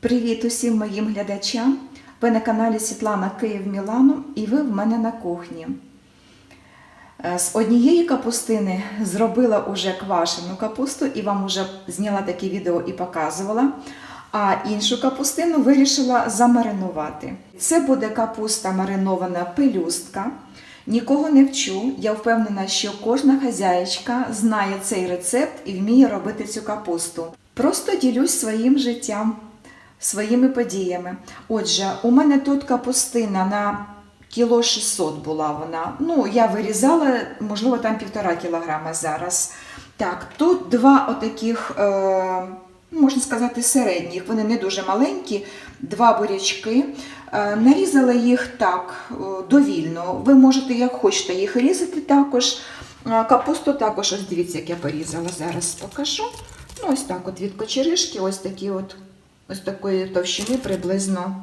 Привіт усім моїм глядачам! Ви на каналі Світлана Київ Мілано і ви в мене на кухні. Е, З однієї капустини зробила уже квашену капусту і вам вже зняла таке відео і показувала. А іншу капустину вирішила замаринувати. Це буде капуста маринована пелюстка. Нікого не вчу. Я впевнена, що кожна хазяєчка знає цей рецепт і вміє робити цю капусту. Просто ділюсь своїм життям, своїми подіями. Отже, у мене тут капустина на кіло 600 була вона. Ну, я вирізала, можливо, там півтора кілограма зараз. Так, тут два отаких, е, можна сказати, середніх, вони не дуже маленькі, два бурячки. Е, нарізала їх так е, довільно. Ви можете, як хочете, їх різати також. Е, Капусту також, ось дивіться, як я порізала, зараз покажу. Ну, ось так, от від кочеришки, ось такі от, ось такої товщини приблизно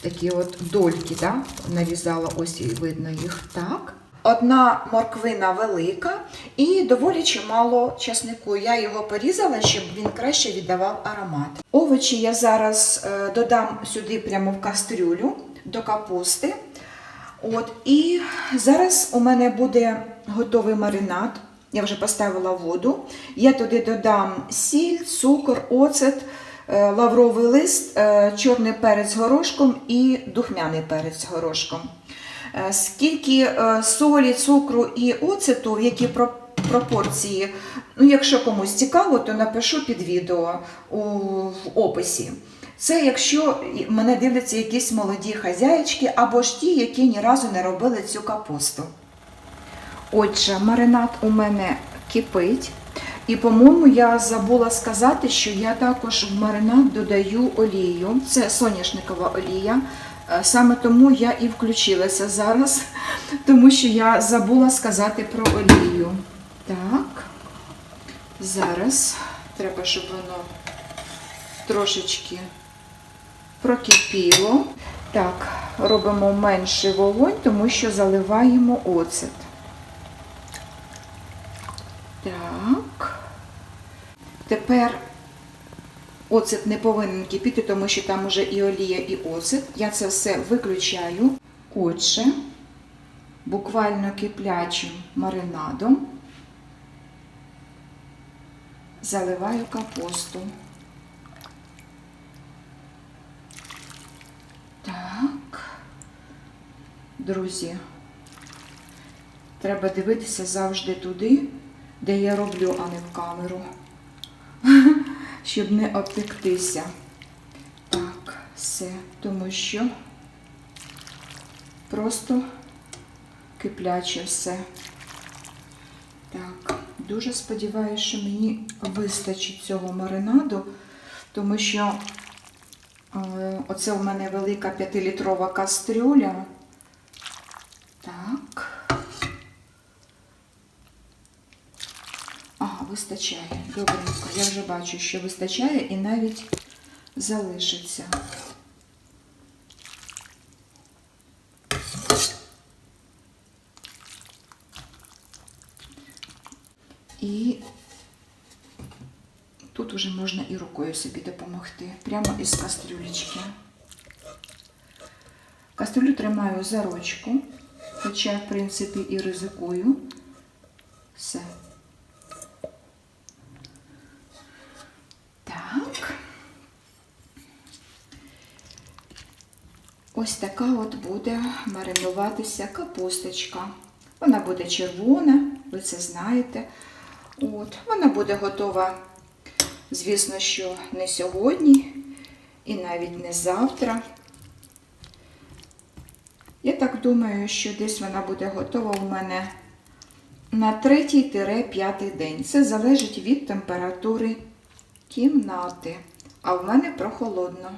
такі от дольки, да? нарізала, ось і видно їх так. Одна морквина велика і доволі чимало часнику. Я його порізала, щоб він краще віддавав аромат. Овочі я зараз е, додам сюди прямо в кастрюлю до капусти. От, і зараз у мене буде готовий маринад. Я вже поставила воду. Я туди додам сіль, цукор, оцет, лавровий лист, е, чорний перець горошком і духмяний перець горошком. Е, Скільки е, солі, цукру і оцету, в які пропорції, ну, якщо комусь цікаво, то напишу під відео у описі. Це якщо мене дивляться якісь молоді хазяєчки або ж ті, які ні разу не робили цю капусту. Отже, маринад у мене кипить. І, по-моєму, я забула сказати, що я також в маринад додаю олію. Це соняшникова олія. Е, Саме тому я і включилася зараз, тому що я забула сказати про олію. Так, зараз треба, щоб воно трошечки прокипіло. Так, робимо менший вогонь, тому що заливаємо оцет. Так. Тепер оцет не повинен кипіти, тому що там уже і олія, і оцет. Я це все виключаю. Отже, буквально киплячим маринадом заливаю капусту. Так, друзі, треба дивитися завжди туди, де я роблю, а не в камеру, щоб не обпектися. Так, все, тому що просто кипляче все. Так, дуже сподіваюся, що мені вистачить цього маринаду, тому що е, оце у мене велика 5-літрова кастрюля. Так. Ага, вистачає. Добренько. Я вже бачу, що вистачає і навіть залишиться. І тут уже можна і рукою собі допомогти. Прямо із кастрюлечки. Кастрюлю тримаю за ручку, хоча, в принципі, і ризикую. Все. Так. Ось така от буде маринуватися капусточка. Вона буде червона, ви це знаєте. От. Вона буде готова, звісно, що не сьогодні і навіть не завтра. Я так думаю, що десь вона буде готова у мене на 3-5 день. Це залежить від температури кімнати. А в мене прохолодно.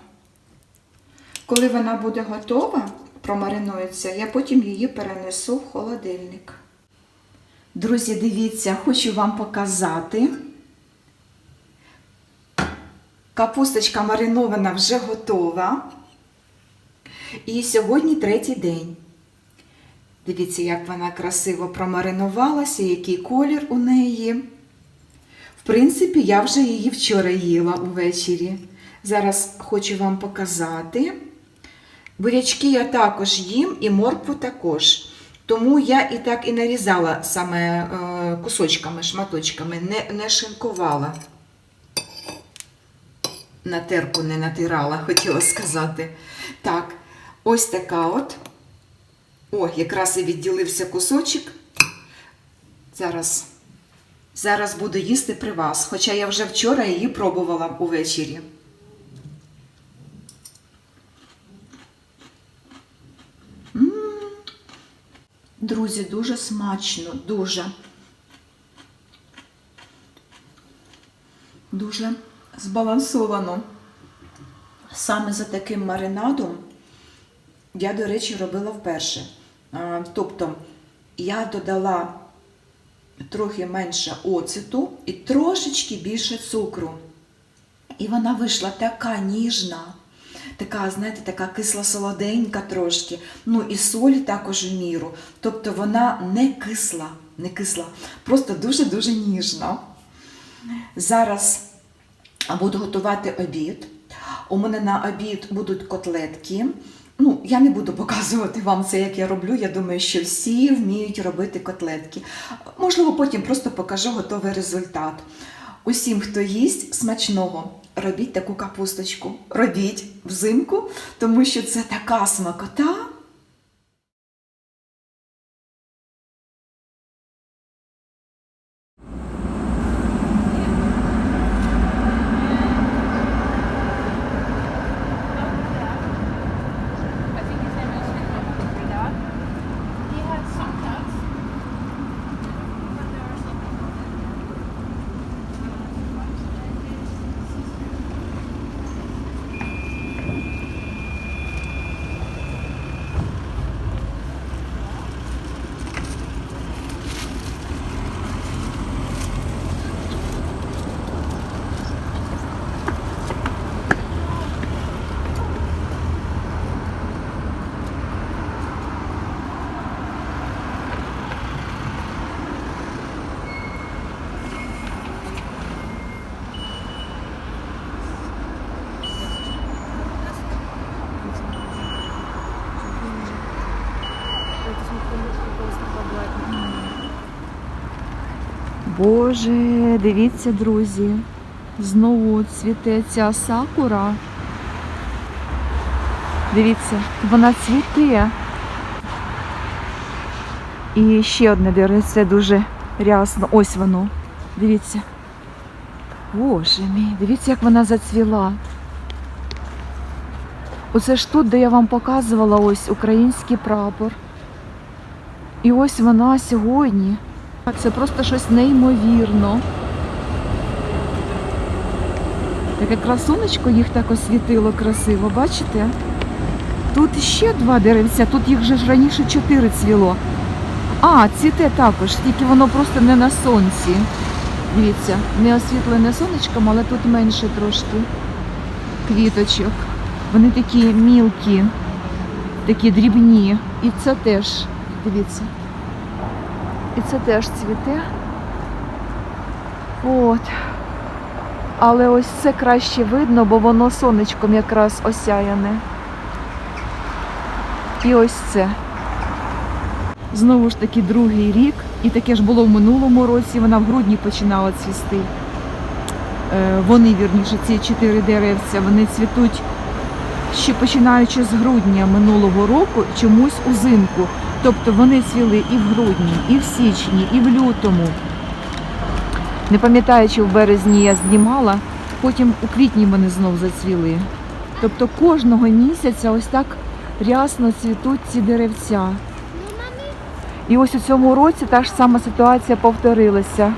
Коли вона буде готова, промаринується, я потім її перенесу в холодильник. Друзі, дивіться, хочу вам показати. Капусточка маринована вже готова. І сьогодні третій день. Дивіться, як вона красиво промаринувалася, який колір у неї. В принципі, я вже її вчора їла увечері. Зараз хочу вам показати. Бурячки я також їм і моркву також. Тому я і так і нарізала саме е, кусочками, шматочками, не, не шинкувала. На терку не натирала, хотіла сказати. Так, ось така от. О, якраз і відділився кусочок. Зараз, зараз буду їсти при вас, хоча я вже вчора її пробувала увечері. Друзі, дуже смачно, дуже. Дуже збалансовано. Саме за таким маринадом я, до речі, робила вперше. Тобто я додала трохи менше оцету і трошечки більше цукру. І вона вийшла така ніжна, така, знаєте, така кисло-солоденька трошки. Ну і солі також у міру. Тобто вона не кисла, не кисла, просто дуже-дуже ніжна. Зараз буду готувати обід. У мене на обід будуть котлетки. Ну, я не буду показувати вам це, як я роблю. Я думаю, що всі вміють робити котлетки. Можливо, потім просто покажу готовий результат. Усім, хто їсть смачного, робіть таку капусточку. Робіть взимку, тому що це така смакота. Боже, дивіться, друзі. Знову цвіте ця сакура. Дивіться, вона цвіте. І ще одне деревце дуже рясно. Ось воно. Дивіться. Боже мій, дивіться, як вона зацвіла. Оце ж тут, де я вам показувала ось український прапор. І ось вона сьогодні. Це просто щось неймовірно. Таке красунечко їх так освітило красиво, бачите? Тут ще два деревця, тут їх вже ж раніше чотири цвіло. А, цвіте також, тільки воно просто не на сонці. Дивіться, не освітлене сонечком, але тут менше трошки квіточок. Вони такі мілкі, такі дрібні. І це теж, дивіться. І це теж цвіте. От. Але ось це краще видно, бо воно сонечком якраз осяяне. І ось це. Знову ж таки другий рік. І таке ж було в минулому році. Вона в грудні починала цвісти. Е, Вони, вірніше, ці чотири деревця, вони цвітуть ще починаючи з грудня минулого року, чомусь узимку. Тобто вони цвіли і в грудні, і в січні, і в лютому. Не пам'ятаю, чи в березні я знімала, потім у квітні вони знов зацвіли. Тобто кожного місяця ось так рясно цвітуть ці деревця. І ось у цьому році та ж сама ситуація повторилася.